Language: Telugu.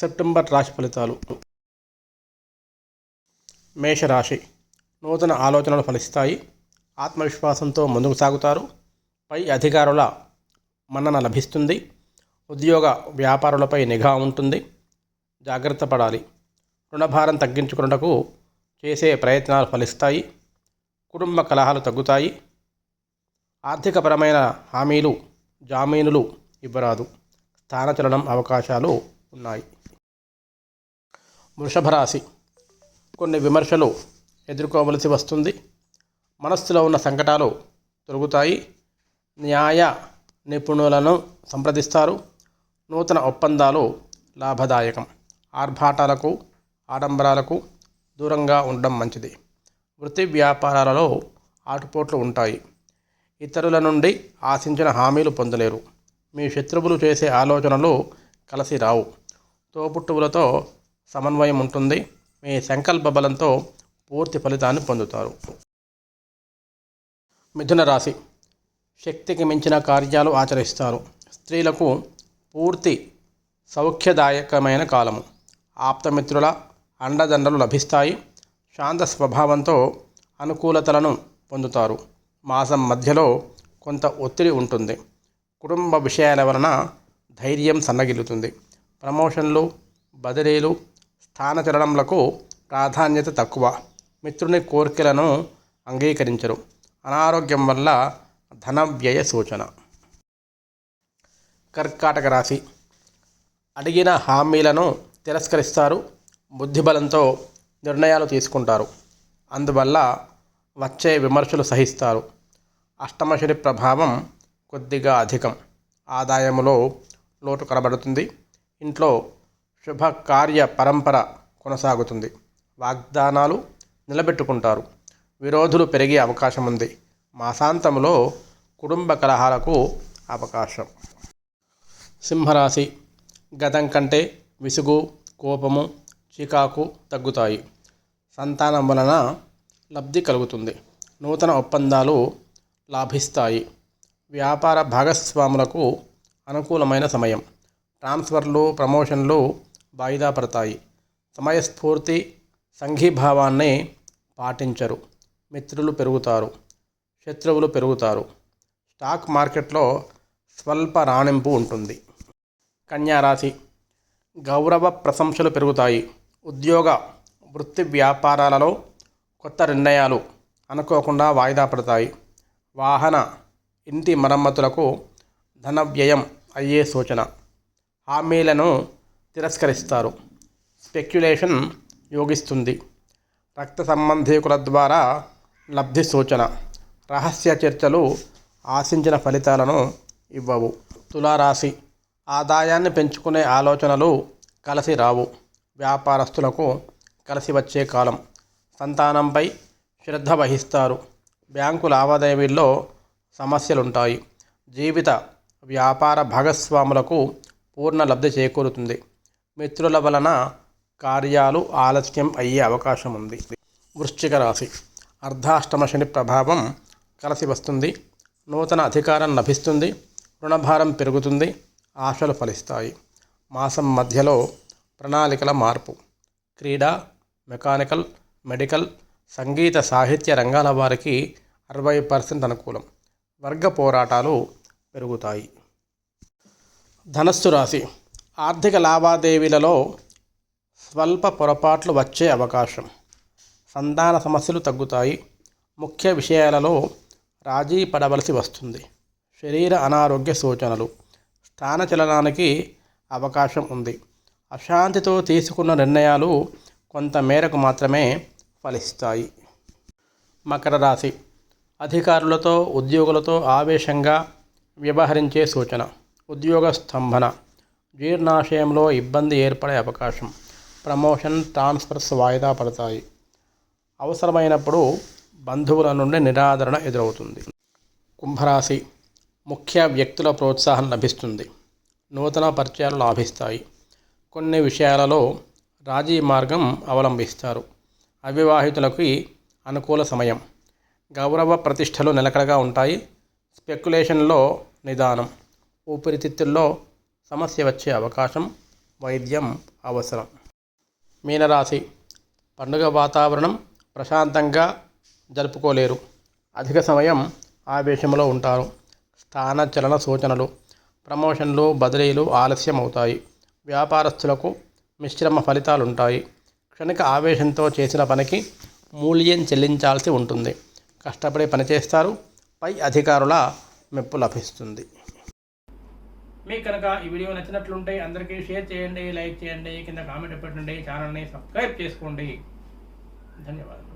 సెప్టెంబర్ రాశి ఫలితాలు. మేషరాశి నూతన ఆలోచనలు ఫలిస్తాయి. ఆత్మవిశ్వాసంతో ముందుకు సాగుతారు. పై అధికారుల మన్నన లభిస్తుంది. ఉద్యోగ వ్యాపారులపై నిఘా ఉంటుంది. జాగ్రత్త పడాలి. రుణభారం తగ్గించుకున్నటకు చేసే ప్రయత్నాలు ఫలిస్తాయి. కుటుంబ కలహాలు తగ్గుతాయి. ఆర్థికపరమైన హామీలు జామీనులు ఇవ్వరాదు. స్థానచలనం అవకాశాలు ఉన్నాయి. వృషభ రాశి కొన్ని విమర్శలు ఎదుర్కోవలసి వస్తుంది. మనస్సులో ఉన్న సంకటాలు తొలగుతాయి. న్యాయ నిపుణులను సంప్రదిస్తారు. నూతన ఒప్పందాలు లాభదాయకం. ఆర్భాటాలకు ఆడంబరాలకు దూరంగా ఉండడం మంచిది. వృత్తి వ్యాపారాలలో ఆటుపోట్లు ఉంటాయి. ఇతరుల నుండి ఆశించిన హామీలు పొందలేరు. మీ శత్రువులు చేసే ఆలోచనలు కలిసి రావు. తోబుట్టువులతో సమన్వయం ఉంటుంది. మీ సంకల్ప బలంతో పూర్తి ఫలితాన్ని పొందుతారు. మిథున రాశి. శక్తికి మించిన కార్యాలు ఆచరిస్తారు. స్త్రీలకు పూర్తి సౌఖ్యదాయకమైన కాలము. ఆప్తమిత్రుల అండదండలు లభిస్తాయి. శాంత స్వభావంతో అనుకూలతలను పొందుతారు. మాసం మధ్యలో కొంత ఒత్తిడి ఉంటుంది. కుటుంబ విషయాల వలన ధైర్యం సన్నగిల్లుతుంది. ప్రమోషన్లు బదిలీలు స్థానచలనములకు ప్రాధాన్యత తక్కువ. మిత్రుని కోరికలను అంగీకరించరు. అనారోగ్యం వల్ల ధన వ్యయ సూచన. కర్కాటక రాశి. అడిగిన హామీలను తిరస్కరిస్తారు. బుద్ధిబలంతో నిర్ణయాలు తీసుకుంటారు. అందువల్ల వచ్చే విమర్శలు సహిస్తారు. అష్టమశని ప్రభావం కొద్దిగా అధికం. ఆదాయములో లోటు కనబడుతుంది. ఇంట్లో శుభకార్య పరంపర కొనసాగుతుంది. వాగ్దానాలు నిలబెట్టుకుంటారు. విరోధులు పెరిగే అవకాశం ఉంది మాసాంతంలో కుటుంబ కలహాలకు అవకాశం. సింహరాశి గతం కంటే విసుగు కోపము చికాకు తగ్గుతాయి. సంతానం వలన లబ్ధి కలుగుతుంది. నూతన ఒప్పందాలు లాభిస్తాయి. వ్యాపార భాగస్వాములకు అనుకూలమైన సమయం. ట్రాన్స్ఫర్లు ప్రమోషన్లు వాయిదా పడతాయి. సమయస్ఫూర్తి సంఘీభావాన్ని పాటించరు. మిత్రులు పెరుగుతారు. శత్రువులు పెరుగుతారు. స్టాక్ మార్కెట్లో స్వల్ప రాణింపు ఉంటుంది. కన్యారాశి గౌరవ ప్రశంసలు పెరుగుతాయి. ఉద్యోగ వృత్తి వ్యాపారాలలో కొత్త నిర్ణయాలు అనుకోకుండా వాయిదా పడతాయి. వాహన ఇంటి మరమ్మతులకు ధన వ్యయం అయ్యే సూచన. హామీలను తిరస్కరిస్తారు. స్పెక్యులేషన్ యోగిస్తుంది. రక్త సంబంధీకుల ద్వారా లబ్ధి సూచన. రహస్య చర్చలు ఆశించిన ఫలితాలను ఇవ్వవు. తులారాశి. ఆదాయాన్ని పెంచుకునే ఆలోచనలు కలిసి రావు. వ్యాపారస్తులకు కలిసి వచ్చే కాలం. సంతానంపై శ్రద్ధ వహిస్తారు. బ్యాంకు లావాదేవీల్లో సమస్యలుంటాయి. జీవిత వ్యాపార భాగస్వాములకు పూర్ణ లబ్ధి చేకూరుతుంది. మిత్రుల వలన కార్యాలు ఆలస్యం అయ్యే అవకాశం ఉంది. వృశ్చిక రాశి. అర్ధాష్టమ శని ప్రభావం కలిసి వస్తుంది. నూతన అధికారం లభిస్తుంది. రుణభారం పెరుగుతుంది. ఆశలు ఫలిస్తాయి. మాసం మధ్యలో ప్రణాళికల మార్పు. క్రీడా మెకానికల్ మెడికల్ సంగీత సాహిత్య రంగాల వారికి అరవై పర్సెంట్ అనుకూలం. వర్గ పోరాటాలు పెరుగుతాయి. ధనస్సు రాశి. ఆర్థిక లావాదేవీలలో స్వల్ప పొరపాట్లు వచ్చే అవకాశం. సంతాన సమస్యలు తగ్గుతాయి. ముఖ్య విషయాలలో రాజీ పడవలసి వస్తుంది. శరీర అనారోగ్య సూచనలు. స్థానచలనానికి అవకాశం ఉంది. అశాంతితో తీసుకున్న నిర్ణయాలు కొంత మేరకు మాత్రమే ఫలిస్తాయి. మకర రాశి. అధికారులతో ఉద్యోగులతో ఆవేశంగా వ్యవహరించే సూచన. ఉద్యోగ స్తంభన. జీర్ణాశయంలో ఇబ్బంది ఏర్పడే అవకాశం. ప్రమోషన్ ట్రాన్స్ఫర్స్ వాయిదా పడతాయి. అవసరమైనప్పుడు బంధువుల నుండి నిరాదరణ ఎదురవుతుంది. కుంభరాశి ముఖ్య వ్యక్తుల ప్రోత్సాహం లభిస్తుంది. నూతన పరిచయాలు లాభిస్తాయి. కొన్ని విషయాలలో రాజీ మార్గం అవలంబిస్తారు. అవివాహితులకి అనుకూల సమయం. గౌరవ ప్రతిష్టలు నిలకడగా ఉంటాయి. స్పెక్యులేషన్లో నిదానం. ఊపిరితిత్తుల్లో సమస్య వచ్చే అవకాశం వైద్యం అవసరం. మీనరాశి పండుగ వాతావరణం ప్రశాంతంగా జరుపుకోలేరు. అధిక సమయం ఆవేశంలో ఉంటారు. స్థాన చలన సూచనలు ప్రమోషన్లు బదిలీలు ఆలస్యం అవుతాయి వ్యాపారస్తులకు మిశ్రమ ఫలితాలు ఉంటాయి క్షణిక ఆవేశంతో చేసిన పనికి మూల్యం చెల్లించాల్సి ఉంటుంది. కష్టపడి పనిచేస్తారు. పై అధికారుల మెప్పు లభిస్తుంది. మీకు కనుక ఈ వీడియో నచ్చినట్లుంటే అందరికీ షేర్ చేయండి లైక్ చేయండి కింద కామెంట్ పెట్టండి ఛానల్ని సబ్స్క్రైబ్ చేసుకోండి. ధన్యవాదాలు.